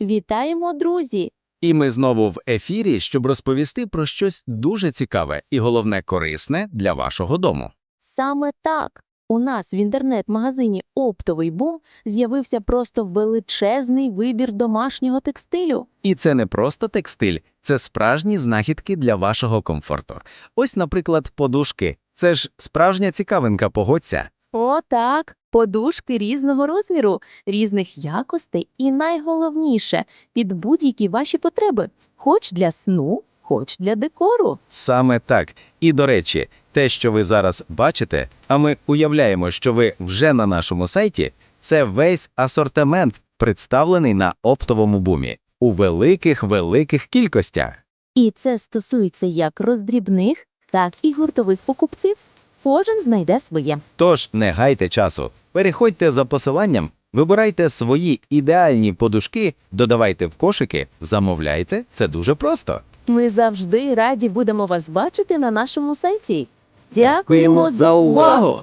Вітаємо, друзі! І ми знову в ефірі, щоб розповісти про щось дуже цікаве і головне корисне для вашого дому. Саме так. У нас в інтернет-магазині Оптовий бум з'явився просто величезний вибір домашнього текстилю. І це не просто текстиль, це справжні знахідки для вашого комфорту. Ось, наприклад, подушки. Це ж справжня цікавинка, погодься. О, так, подушки різного розміру, різних якостей і найголовніше під будь-які ваші потреби, хоч для сну, хоч для декору. Саме так. І до речі, те, що ви зараз бачите, а ми уявляємо, що ви вже на нашому сайті, це весь асортимент, представлений на оптовому бумі у великих великих кількостях. І це стосується як роздрібних, так і гуртових покупців. Кожен знайде своє. Тож не гайте часу. Переходьте за посиланням, вибирайте свої ідеальні подушки, додавайте в кошики, замовляйте. Це дуже просто. Ми завжди раді будемо вас бачити на нашому сайті. Дякуємо за увагу!